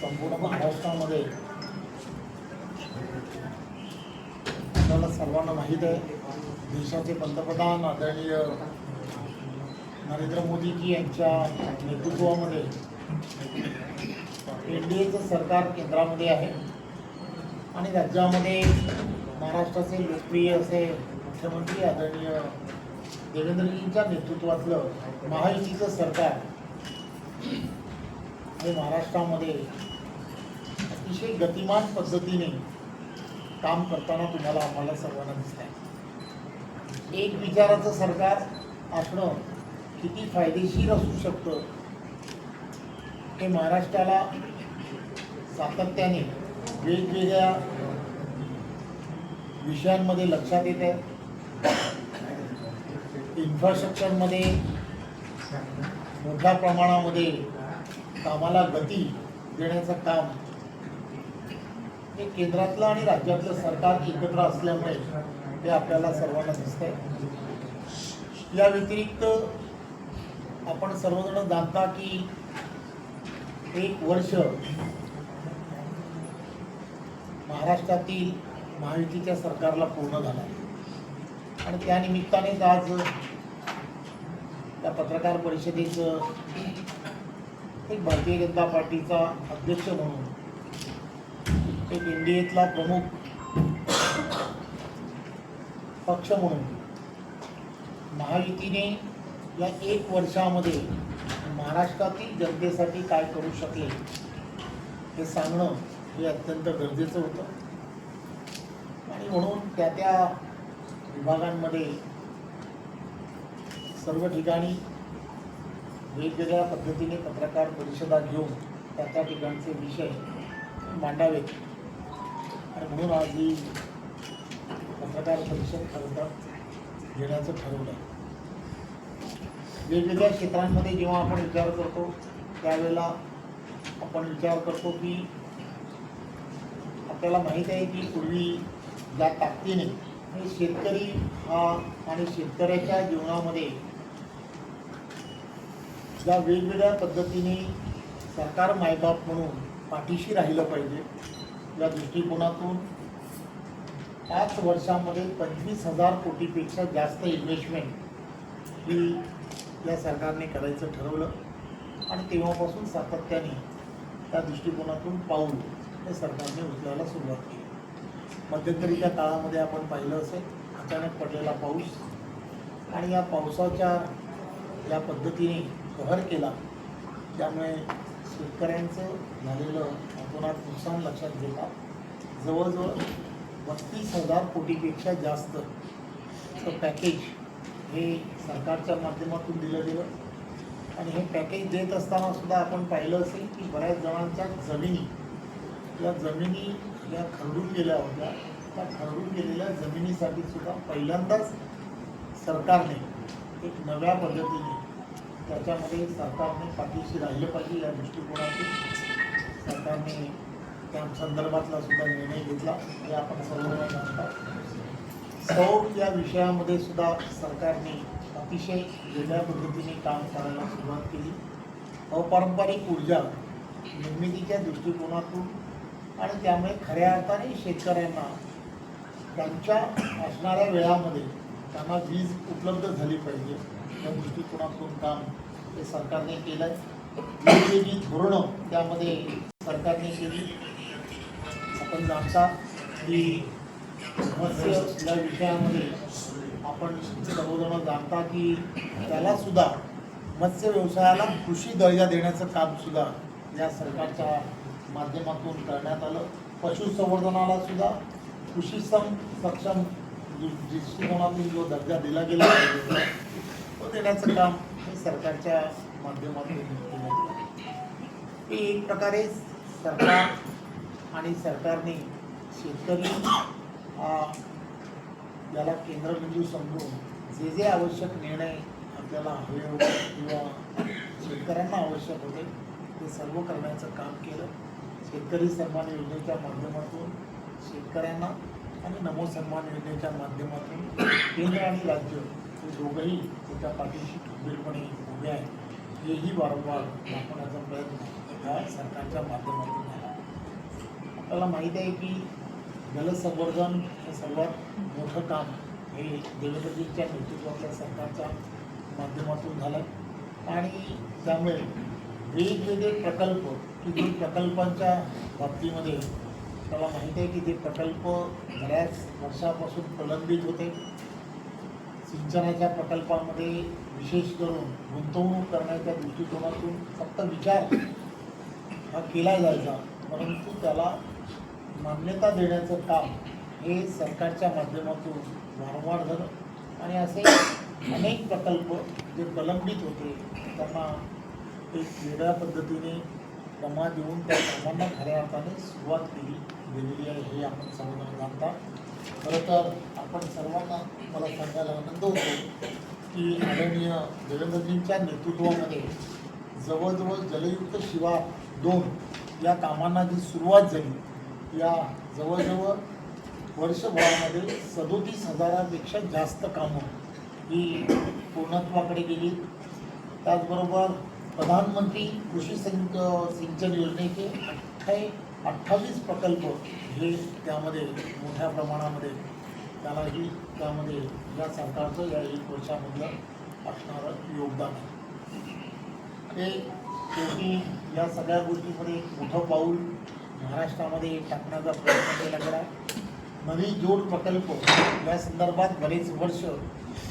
संपूर्ण महाराष्ट्रामध्ये आपल्याला सर्वांना माहीत आहे देशाचे पंतप्रधान आदरणीय नरेंद्र मोदीजी यांच्या नेतृत्वामध्ये एन डी एचं सरकार केंद्रामध्ये आहे. आणि राज्यामध्ये महाराष्ट्राचे लोकप्रिय असे मुख्यमंत्री आदरणीय देवेंद्रजींच्या नेतृत्वातलं महायुतीचं सरकार हे महाराष्ट्रामध्ये अतिशय गतिमान पद्धतीने काम करताना तुम्हाला आम्हाला सर्वांना दिसत आहे एक विचाराचं सरकार असणं किती फायदेशीर असू शकतं हे महाराष्ट्राला सातत्याने वेगवेगळ्या विषयांमध्ये लक्षात येत आहे इन्फ्रास्ट्रक्चरमध्ये मोठ्या प्रमाणामध्ये कामाला गती देण्याचं काम हे केंद्रातलं आणि राज्यातलं सरकार एकत्र असल्यामुळे ते आपल्याला सर्वांना दिसतंय. या व्यतिरिक्त आपण सर्वजण जाणता की एक वर्ष महाराष्ट्रातील महायुतीच्या सरकारला पूर्ण झाला आहे. आणि त्यानिमित्तानेच आज त्या पत्रकार परिषदेचं एक भारतीय जनता पार्टीचा अध्यक्ष म्हणून एक एन डी एतला प्रमुख पक्ष म्हणून महायुतीने या एक वर्षामध्ये महाराष्ट्रातील जनतेसाठी काय करू शकले हे सांगणं हे अत्यंत गरजेचं होतं. आणि म्हणून त्या त्या विभागांमध्ये सर्व ठिकाणी वेगवेगळ्या पद्धतीने पत्रकार परिषदा घेऊन त्या त्या ठिकाणचे विषय मांडावेत आणि म्हणून आज ही पत्रकार परिषद खरं तर घेण्याचं ठरवलं. आहे वेगवेगळ्या क्षेत्रांमध्ये जेव्हा आपण विचार करतो त्यावेळेला आपण विचार करतो की आपल्याला माहीत आहे की पूर्वी ज्या ताकदीने शेतकरी हा आणि शेतकऱ्याच्या जीवनामध्ये ज्या वेगवेगळ्या पद्धतीने सरकार मायबाप म्हणून पाठीशी राहिलं पाहिजे. या दृष्टिकोनातून पाच वर्षामध्ये पंचवीस हजार कोटीपेक्षा जास्त इन्व्हेस्टमेंट ही या सरकारने करायचं ठरवलं. आणि तेव्हापासून सातत्याने त्या दृष्टिकोनातून पाऊल हे सरकारने उचलायला सुरुवात केली. मध्यंतरीच्या काळामध्ये आपण पाहिलं असेल अचानक पडलेला पाऊस. आणि या पावसाच्या या पद्धतीने कहर केला त्यामुळे शेतकऱ्यांचं झालेलं अतोनात नुकसान लक्षात घेता जवळजवळ बत्तीस हजार कोटीपेक्षा जास्त पॅकेज हे सरकारच्या माध्यमातून दिलं गेलं. आणि हे पॅकेज देत असताना सुद्धा आपण पाहिलं असेल की बऱ्याच जणांच्या जमिनी या जमिनी या खरडून गेल्या होत्या. त्या खरडून गेलेल्या जमिनीसाठी सुद्धा पहिल्यांदाच सरकारने एक नव्या पद्धतीने त्याच्यामध्ये सरकारने पाठीशी राहिलं पाहिजे या दृष्टिकोनातून. सरकारने त्या संदर्भातला सुद्धा निर्णय घेतला. हे आपण सर्वजण सांगतात सौर या विषयामध्ये सुद्धा सरकारने अतिशय वेगळ्या पद्धतीने काम करायला सुरुवात केली. अपारंपरिक ऊर्जा निर्मितीच्या दृष्टिकोनातून आणि त्यामुळे खऱ्या अर्थाने शेतकऱ्यांना त्यांच्या असणाऱ्या वेळामध्ये त्यांना वीज उपलब्ध झाली पाहिजे. या दृष्टिकोनातून काम हे सरकारने केलं आहे जी धोरणं त्यामध्ये सरकारने केली. आपण जाणता की मत्स्य या विषयामध्ये आपण सर्वजण जाणता की त्याला सुद्धा मत्स्य व्यवसायाला कृषी दर्जा देण्याचं काम सुद्धा या सरकारच्या माध्यमातून करण्यात आलं. पशुसंवर्धनाला सुद्धा कृषी सम सक्षम दृष्टिकोनातून जो दर्जा दिला गेला तो देण्याचं काम हे सरकारच्या माध्यमातून केलं हे एक प्रकारे सरकार आणि सरकारने शेतकरी हा याला केंद्रबिंदू समजून जे जे आवश्यक निर्णय आपल्याला हवे होते किंवा शेतकऱ्यांना आवश्यक होते ते सर्व करण्याचं काम केलं. शेतकरी सन्मान योजनेच्या माध्यमातून शेतकऱ्यांना आणि नमो सन्मान योजनेच्या माध्यमातून केंद्र आणि राज्य ते दोघंही त्याच्या पाठीशी खंबीरपणे उभे आहेत. हेही वारंवार दाखवण्याचा प्रयत्न या सरकारच्या माध्यमातून झाला. आपल्याला माहीत आहे की जलसंवर्धन हे सर्वात मोठं काम हे देवेंद्रजींच्या नेतृत्वातल्या सरकारच्या माध्यमातून झालं. आणि त्यामुळे वेगवेगळे प्रकल्प की जे प्रकल्पांच्या बाबतीमध्ये आपल्याला माहीत आहे की ते प्रकल्प बऱ्याच वर्षापासून प्रलंबित होते. सिंचनाच्या प्रकल्पामध्ये विशेष करून गुंतवणूक करण्याच्या दृष्टिकोनातून फक्त विचार हा केला जायचा. परंतु त्याला मान्यता देण्याचं काम हे सरकारच्या माध्यमातून वारंवार झालं. आणि असे अनेक प्रकल्प जे प्रलंबित होते त्यांना एक वेगळ्या पद्धतीने जमा देऊन त्या कामांना खऱ्या अर्थाने सुरुवात केली गेलेली आहे हे आपण सर्वजण जाणता. खरं तर आपण सर्वांना मला सांगायला आनंद होतो की आदरणीय देवेंद्रजींच्या नेतृत्वामध्ये जवळजवळ जलयुक्त शिवार दोन या कामांना जी सुरुवात झाली या जवळजवळ वर्षभरामध्ये सदोतीस हजारापेक्षा जास्त कामं ही पूर्णत्वाकडे गेली. त्याचबरोबर प्रधानमंत्री कृषी सिंच सिंचन योजनेचे अठ्ठाई अठ्ठावीस प्रकल्प हे त्यामध्ये मोठ्या प्रमाणामध्ये त्यालाही त्यामध्ये या सरकारचं या एक वर्षामधलं असणारं योगदान आहे. हे शेवटी या सगळ्या गोष्टीमध्ये मोठं पाऊल महाराष्ट्रामध्ये टाकण्याचा प्रयत्न केला गेला. नवी जोड प्रकल्प या संदर्भात बरेच वर्ष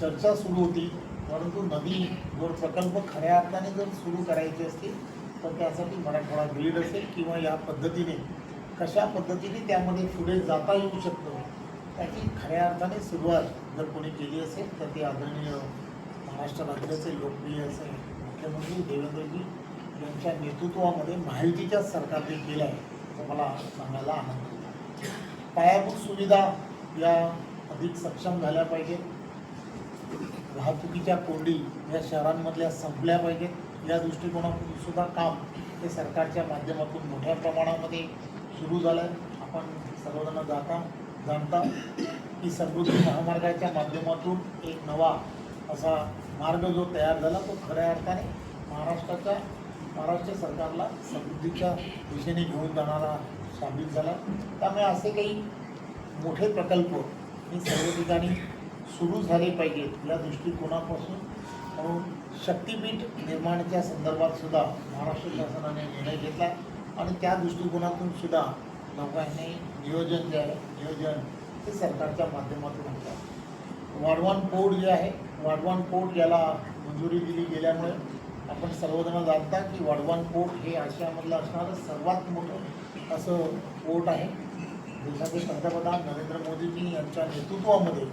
चर्चा सुरू होती परंतु नदी जोड प्रकल्प खऱ्या अर्थाने जर सुरू करायचे असतील तर त्यासाठी मराठवाडा ग्रीड असेल किंवा या पद्धतीने कशा पद्धतीने त्यामध्ये पुढे जाता येऊ शकतं त्याची खऱ्या अर्थाने सुरुवात जर कोणी केली असेल तर ते आदरणीय महाराष्ट्र राज्याचे लोकप्रिय असे मुख्यमंत्री देवेंद्रजी यांच्या नेतृत्वामध्ये माहितीच्या सरकारने केलं आहे असं मला सांगायला आनंद होतो. पायाभूत सुविधा या अधिक सक्षम झाल्या पाहिजेत. वाहतुकीच्या कोंडी या शहरांमधल्या संपल्या पाहिजेत. या दृष्टिकोनातून सुद्धा काम हे सरकारच्या माध्यमातून मोठ्या प्रमाणामध्ये सुरू झालं आहे आपण सर्वजण जाता जाणता की समृद्धी महामार्गाच्या माध्यमातून एक नवा असा मार्ग जो तयार झाला तो खऱ्या अर्थाने महाराष्ट्राच्या महाराष्ट्र सरकारला समृद्धीच्या दिशेने घेऊन जाणारा साबित झाला. त्यामुळे असे काही मोठे प्रकल्प हे सर्व ठिकाणी सुरू झाले पाहिजेत या दृष्टिकोनापासून. म्हणून शक्तीपीठ निर्माणाच्या संदर्भात सुद्धा महाराष्ट्र शासनाने निर्णय घेतला आणि त्या दृष्टिकोनातून सुद्धा लोकांनी नियोजन जे आहे नियोजन हे सरकारच्या माध्यमातून होतं. वाढवान पोर्ट जे आहे वाढवान पोर्ट याला मंजुरी दिली गेल्यामुळे आपण सर्वजण जाणता की वाढवान पोर्ट हे आशियामधलं असणारं सर्वात मोठं असं पोर्ट आहे. देशाचे पंतप्रधान नरेंद्र मोदीजी यांच्या नेतृत्वामध्ये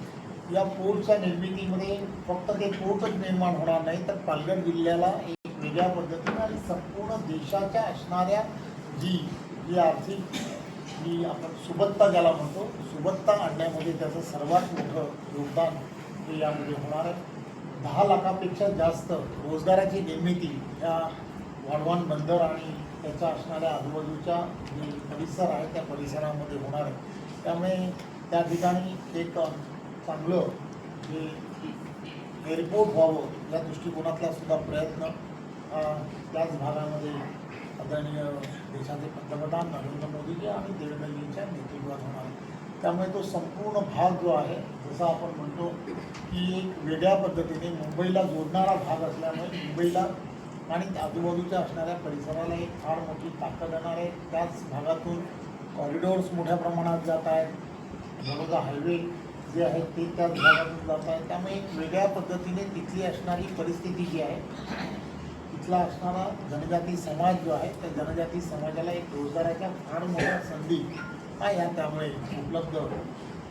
या पोलच्या निर्मितीमध्ये फक्त ते पोर्टच निर्माण होणार नाही तर पालघर जिल्ह्याला एक वेगळ्या पद्धतीनं आणि संपूर्ण देशाच्या असणाऱ्या जी जी आर्थिक जी आपण सुबत्ता ज्याला म्हणतो सुबत्ता आणण्यामध्ये त्याचं सर्वात मोठं योगदान हे यामध्ये होणार आहे. दहा लाखापेक्षा जास्त रोजगाराची निर्मिती या वाढवण बंदर आणि त्याच्या असणाऱ्या आजूबाजूच्या जे परिसर आहे त्या परिसरामध्ये होणार आहे. त्यामुळे त्या ठिकाणी एक चांगलं की एअरपोर्ट व्हावं या दृष्टिकोनातला सुद्धा प्रयत्न त्याच भागामध्ये आदरणीय देशाचे पंतप्रधान नरेंद्र मोदीजी आणि देवेंद्रजींच्या नेतृत्वात होणार त्यामुळे तो संपूर्ण भाग जो आहे जसं आपण म्हणतो की एक वेगळ्या पद्धतीने मुंबईला जोडणारा भाग असल्यामुळे मुंबईला आणि आजूबाजूच्या असणाऱ्या परिसराला एक फार मोठी ताकद येणार आहे. त्याच भागातून कॉरिडोर्स मोठ्या प्रमाणात जात आहेत. बरोबर हायवे जे आहेत ते त्या विभागातून जात आहे. त्यामुळे एक वेगळ्या पद्धतीने तिथली असणारी परिस्थिती जी आहे तिथला असणारा जनजाती समाज जो आहे त्या जनजाती समाजाला एक रोजगाराच्या फार मोठ्या संधी हा या त्यामुळे उपलब्ध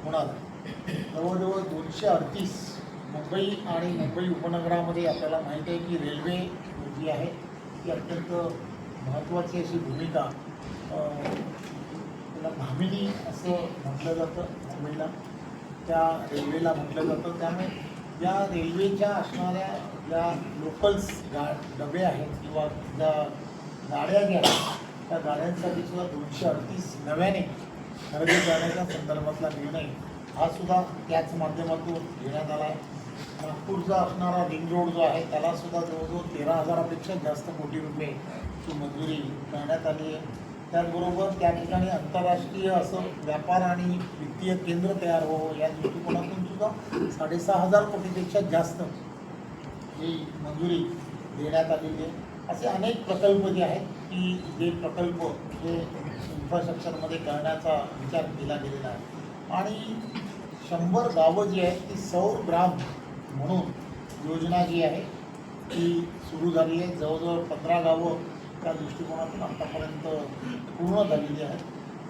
होणार. जवळजवळ दोनशे अडतीस मुंबई आणि मुंबई उपनगरामध्ये आपल्याला माहिती आहे की रेल्वे जी आहे ती अत्यंत महत्त्वाची अशी भूमिका त्याला भामिनी असं म्हटलं जातं मुंबईला. त्या रेल्वेला म्हटलं जातं. त्यामुळे या रेल्वेच्या असणाऱ्या ज्या लोकल्स गा डबे आहेत किंवा ज्या गाड्या ज्या आहेत त्या गाड्यांसाठी सुद्धा दोनशे अडतीस नव्याने खरेदी करण्याच्या संदर्भातला निर्णय हा सुद्धा त्याच माध्यमातून घेण्यात आला. आहे नागपूरचा असणारा रिंग रोड जो आहे त्याला सुद्धा जवळजवळ तेरा हजारापेक्षा जास्त कोटी रुपयेची मंजुरी करण्यात आली आहे. त्याचबरोबर त्या ठिकाणी आंतरराष्ट्रीय असं व्यापार आणि वित्तीय केंद्र तयार व्हावं या दृष्टिकोनातून सुद्धा साडेसहा हजार कोटीपेक्षा जास्त ही मंजुरी देण्यात आलेली आहे. असे अनेक प्रकल्प जे आहेत की जे प्रकल्प हे इन्फ्रास्ट्रक्चरमध्ये करण्याचा विचार केला गेलेला आहे. आणि शंभर गावं जी आहेत ती सौर ग्राम म्हणून योजना जी आहे ती सुरू झाली आहे. जवळजवळ पंधरा गावं त्या दृष्टिकोनातून आतापर्यंत पूर्ण झालेली आहे.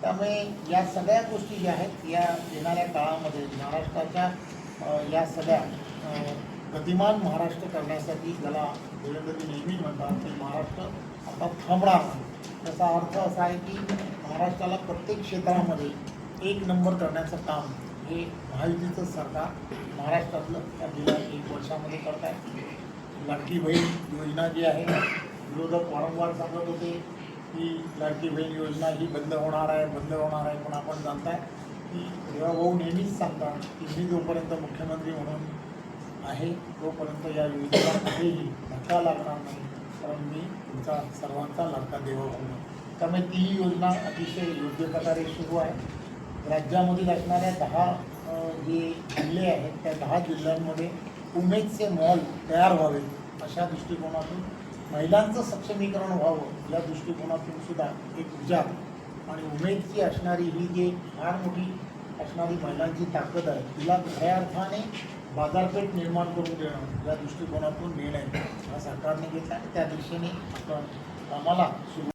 त्यामुळे या सगळ्या गोष्टी ज्या आहेत या येणाऱ्या काळामध्ये महाराष्ट्राच्या या सगळ्या गतिमान महाराष्ट्र करण्यासाठी ज्याला देवेंद्रजी नेहमी म्हणतात की महाराष्ट्र आता थांबणार त्याचा अर्थ असा आहे की महाराष्ट्राला प्रत्येक क्षेत्रामध्ये एक नंबर करण्याचं काम हे महायुतीचं सरकार महाराष्ट्रातलं त्या गेल्या एक वर्षामध्ये करत आहे. लाडकी बहीण योजना जी आहे विरोधक वारंवार सांगत होते की लाडकी बहीण योजना ही बंद होणार आहे बंद होणार आहे पण आपण जाणताय की देवाभाऊ नेहमीच सांगतात की मी जोपर्यंत मुख्यमंत्री म्हणून आहे तोपर्यंत या योजनेला कुठेही धक्का लागणार नाही कारण मी तुमचा सर्वांचा लाडका देवा आहे. त्यामुळे ती योजना अतिशय योग्य प्रकारे सुरू आहे. राज्यामधील असणाऱ्या दहा जे जिल्हे आहेत त्या दहा जिल्ह्यांमध्ये उमेदचे मॉल तयार व्हावेत अशा दृष्टिकोनातून महिलांचं सक्षमीकरण व्हावं या दृष्टिकोनातून सुद्धा एक विचार आणि उमेदची असणारी ही जी फार मोठी असणारी महिलांची ताकद आहे तिला खऱ्या अर्थाने बाजारपेठ निर्माण करून देणं या दृष्टिकोनातून निर्णय हा सरकारने घेतला आणि त्या दिशेने आपण आम्हाला सुरू